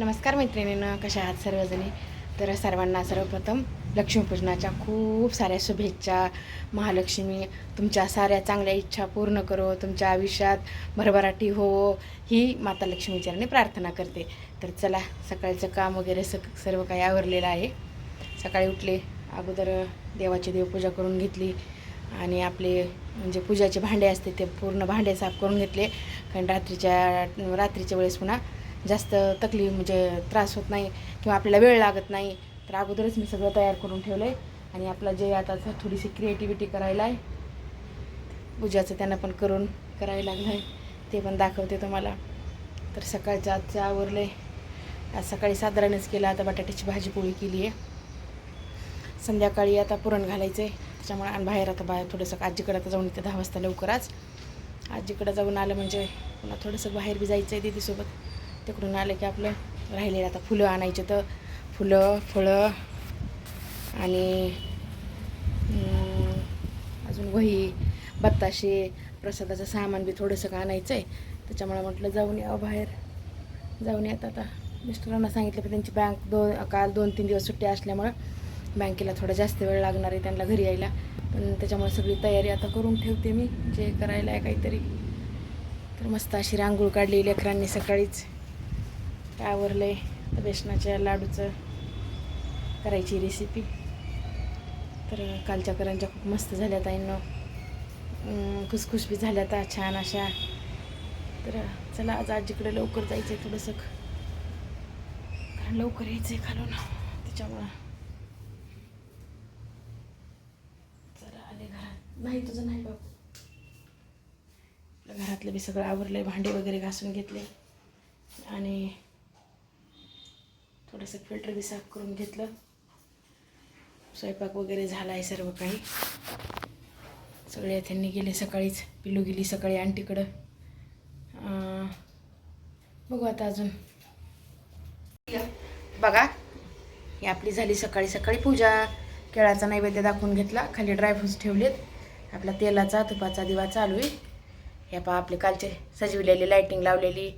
नमस्कार मैत्रिणीनं कशा आहात सर्वजणी? तर सर्वांना सर्वप्रथम लक्ष्मीपूजनाच्या खूप साऱ्या शुभेच्छा. महालक्ष्मी तुमच्या साऱ्या चांगल्या इच्छा पूर्ण करो तुमच्या आयुष्यात भरभराटी हो ही माता लक्ष्मीचरणी प्रार्थना करते. तर चला सकाळचं काम वगैरे स सर्व काही आवरलेलं आहे. सकाळी उठले अगोदर देवाची देवपूजा करून घेतली आणि आपले म्हणजे पूजाचे भांडे असते ते पूर्ण भांडे साफ करून घेतले. कारण रात्रीच्या रात्रीच्या वेळेस पुन्हा जास्त तकलीफ म्हणजे त्रास होत नाही किंवा आपल्याला वेळ लागत नाही तर अगोदरच मी सगळं तयार करून ठेवलं आहे आणि आपलं जे आता थोडीशी क्रिएटिव्हिटी करायला आहे पूजाचं त्यांना पण करून करायला लागलं आहे ते पण दाखवते तुम्हाला. तर सकाळच्या आजचं आवरलं आहे आज सकाळी साधारणच केलं आता बटाट्याची भाजी पोळी केली आहे संध्याकाळी आता पुरण घालायचं आहे त्याच्यामुळे आणि बाहेर आता बाहेर थोडंसं आजीकडे आता जाऊन येते दहा वाजता लवकरच. आजीकडं जाऊन आलं म्हणजे पुन्हा थोडंसं बाहेर बी जायचं आहे दीदीसोबत. तिकडून आलं की आपलं राहिलेलं आता फुलं आणायचे तर फुलं फळं आणि अजून वही बत्ताशे प्रसादाचं सामान बी थोडंसं का आणायचं आहे त्याच्यामुळे म्हटलं जाऊन यावं बाहेर. जाऊन येत आता. मिस्टरांना सांगितलं की त्यांची बँक दोन काल दोन तीन दिवस सुट्टी असल्यामुळं बँकेला थोडा जास्त वेळ लागणार आहे त्यांना घरी यायला. पण त्याच्यामुळे सगळी तयारी आता करून ठेवते मी. जे करायला आहे काहीतरी. तर मस्त अशी रांगोळ काढली लेकरांनी सकाळीच. काय आवरलं आहे बेसनाच्या लाडूचं करायची रेसिपी तर कालच्या करांच्या खूप मस्त झाल्या ताईंनो खुसखुस बी झाल्या आता छान अशा. तर चला आज आजीकडे लवकर जायचं आहे थोडंसं. कारण लवकर यायचं आहे खालून. त्याच्यामुळं. जरा आले घरात. नाही तुझं नाही बाबू. आपलं घरातलं बी सगळं आवरलं आहे भांडे वगैरे घासून घेतले. आणि थोडंसं फिल्टर बी साफ करून घेतलं. स्वयंपाक वगैरे झाला आहे सर्व काही. सगळे त्यांनी गेले सकाळीच. पिलू गेली सकाळी आंटीकडं. बघू आता अजून. बघा ही आपली झाली सकाळी सकाळी पूजा. केळाचा नैवेद्य दाखवून घेतला. खाली ड्रायफ्रूट्स ठेवलेत. आपला तेलाचा तुपाचा दिवा चालू आहे. हे पहा आपले कालचे सजविलेली लाईटिंग लावलेली.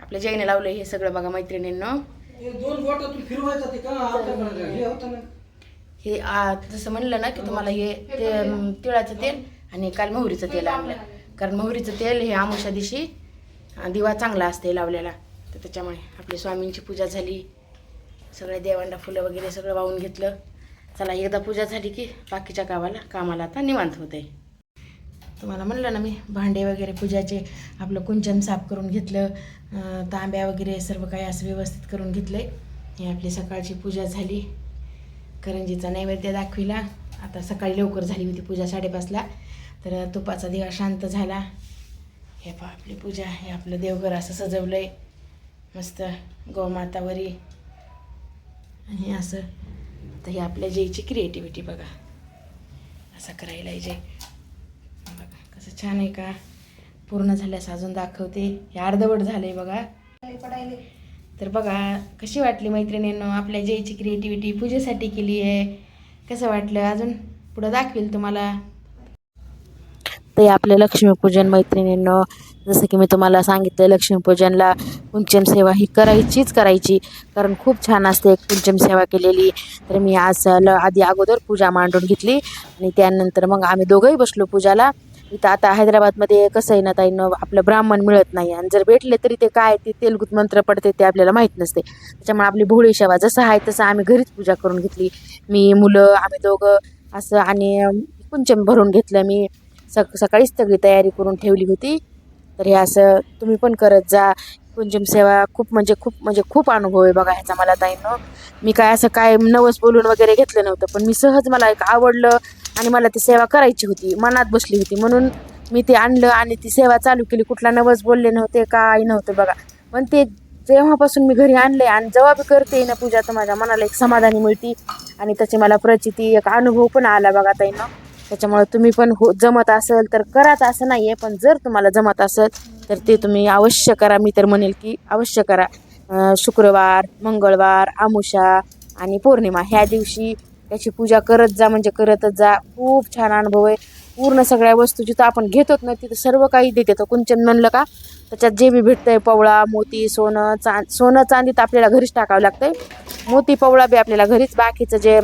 आपल्या जैन लावलं हे सगळं बघा मैत्रिणींनो. हे दोन बोटातून फिरवायचं ते का? आपल्याकडे हे होतं ना. हे आ, जसं म्हणलं ना की तुम्हाला हे ते अम, तिळाचं तेल आणि काल मोहरीचं तेल आणलं. कारण मोहरीचं तेल हे आमुषा दिवशी अ, दिवा चांगला असते लावलेला. तर त्याच्यामुळे आपली स्वामींची पूजा झाली. सगळ्या देवांना फुलं वगैरे सगळं वाहून घेतलं. चला एकदा पूजा झाली की बाकीच्या गावाला कामाला आता निवांत होते तुम्हाला म्हणलं ना मी भांडे वगैरे पूजाचे आपलं कुंचन साफ करून घेतलं तांब्या वगैरे सर्व काही असं व्यवस्थित करून घेतलं आहे ही आपली सकाळची पूजा झाली. करंजीचा नैवेद्य दाखविला. आता सकाळी लवकर झाली होती पूजा साडेपाचला. तर तुपाचा दिवा शांत झाला. हे पहा आपली पूजा हे आपलं देवघर असं सजवलं आहे मस्त गोमातावरी आणि असं तर हे आपल्या जयची क्रिएटिव्हिटी बघा. असं करायला जे कसं छान आहे का पूर्ण झाल्यास अजून दाखवते. हे अर्धवट झालं आहे बघा तर बघा कशी वाटली मैत्रिणींनो आपल्या जयची क्रिएटिव्हिटी पूजेसाठी केली आहे? कसं वाटलं? अजून पुढं दाखवेल तुम्हाला. ते आपलं लक्ष्मीपूजन मैत्रिणींनो जसं की मी तुम्हाला सांगितलं लक्ष्मीपूजनला कुंचम सेवा ही करायचीच करायची कारण खूप छान असते कुंचम सेवा केलेली. तर मी आज ल आधी अगोदर पूजा मांडून घेतली आणि त्यानंतर मग आम्ही दोघंही बसलो पूजाला. इथं आता हैदराबादमध्ये कसं आहे ना ताईनं आपलं ब्राह्मण मिळत नाही. आणि जर भेटले तरी ते काय ते तेलगुत मंत्र पडते ते आपल्याला माहीत नसते. त्याच्यामुळे आपली भोळी सेवा जसं आहे तसं आम्ही घरीच पूजा करून घेतली. मी मुलं आम्ही दोघं असं आणि कुंचम भरून घेतलं. मी सक सकाळीच सगळी तयारी करून ठेवली होती. तर हे असं तुम्ही पण करत जा. कुंचम सेवा खूप म्हणजे खूप म्हणजे खूप अनुभव आहे बघा ह्याचा मला ताईनं मी काय असं काय नवस बोलून वगैरे घेतलं नव्हतं पण मी सहज मला एक आवडलं. आणि मला ती सेवा करायची होती मनात बसली होती. म्हणून मी ते आणलं आणि ती सेवा चालू केली. कुठला नवस बोलले नव्हते काही नव्हतं बघा. पण ते जेव्हापासून मी घरी आणले आणि जेव्हा बी करते ना पूजा तर माझ्या मनाला एक समाधानी मिळते. आणि त्याची मला प्रचिती एक अनुभव पण आला बघा ताईनं त्याच्यामुळे तुम्ही पण हो जमत असेल तर कराच असं नाही आहे पण जर तुम्हाला जमत असेल तर ते तुम्ही अवश्य करा. मी तर म्हणेल की अवश्य करा. शुक्रवार मंगळवार आमुषा आणि पौर्णिमा ह्या दिवशी त्याची पूजा करत जा म्हणजे करतच जा. खूप छान अनुभव आहे. पूर्ण सगळ्या वस्तू जिथं आपण घेतोत ना तिथं सर्व काही देते. तर कुंचन म्हणलं का त्याच्यात जे बी भेटतंय पवळा मोती सोनं चा सोनं चांदी तर आपल्याला घरीच टाकावं लागतंय. मोती पवळा बी आपल्याला घरीच. बाकीचं जे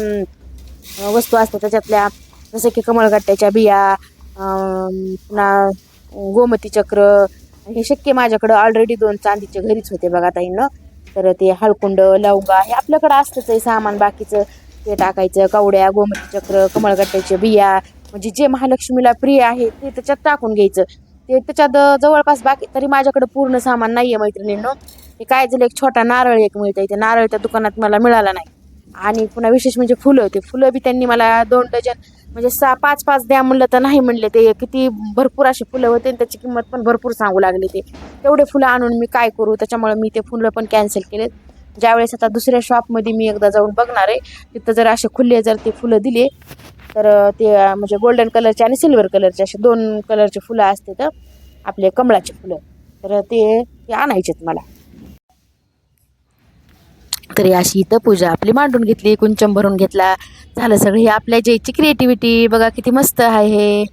वस्तू असतात त्याच्यातल्या जसं की कमळगट्ट्याच्या बिया पुन्हा गोमती चक्र हे शक्य माझ्याकडं ऑलरेडी दोन चांदीचे घरीच होते बघा ताईनं. तर ते हळकुंड लवंगा हे आपल्याकडं असतंच आहे सामान बाकीचं. ते टाकायचं कवड्या गोमती चक्र कमळगट्ट्याच्या बिया म्हणजे जे महालक्ष्मीला प्रिय आहे ते त्याच्यात टाकून घ्यायचं. ते त्याच्यात जवळपास बाकी तरी माझ्याकडे पूर्ण सामान नाही आहे मैत्रिणींनो. हे काय झालं एक छोटा नारळ एक मिळतं ते नारळ त्या दुकानात मला मिळाला नाही. आणि पुन्हा विशेष म्हणजे फुलं ते फुलं बी त्यांनी मला दोन डझन म्हणजे सहा पाच पाच द्या म्हणलं तर नाही म्हणले ते. किती भरपूर अशी फुलं होते आणि त्याची किंमत पण भरपूर सांगू लागले ते. तेवढे फुलं आणून मी काय करू? त्याच्यामुळे मी ते फुलं पण कॅन्सल केलेत. ज्यावेळेस आता दुसऱ्या शॉपमध्ये मी एकदा जाऊन बघणार आहे तिथं जर असे खुले जर ते फुलं दिले तर ते म्हणजे गोल्डन कलरचे आणि सिल्वर कलरचे असे दोन कलरचे फुलं असते तर आपले कमळाचे फुलं. तर ते ते आणायचेत मला. तरी अशी इथं पूजा आपली मांडून घेतली कुंचम भरून घेतला. झालं सगळं. हे आपल्या ज्याची क्रिएटिव्हिटी बघा किती मस्त आहे हे.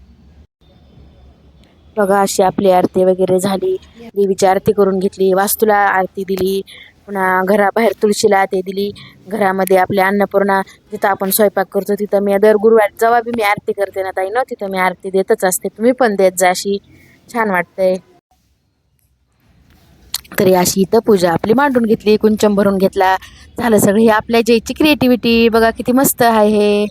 बघा अशी आपली आरती वगैरे झाली. देवीची आरती करून घेतली वास्तूला आरती दिली. पुन्हा घराबाहेर तुळशीला आरती दिली. घरामध्ये आपल्या अन्नपूर्णा जिथं आपण स्वयंपाक करतो तिथं मी दर गुरुवार जेव्हा बी मी आरती करते ना ताई ना तिथं मी आरती देतच असते. तुम्ही पण देत जा अशी. छान वाटतंय. तरी अशी इथं पूजा आपली मांडून घेतली कुंचम भरून घेतला. झालं सगळं हे आपल्या ज्याची क्रिएटिव्हिटी बघा किती मस्त आहे हे.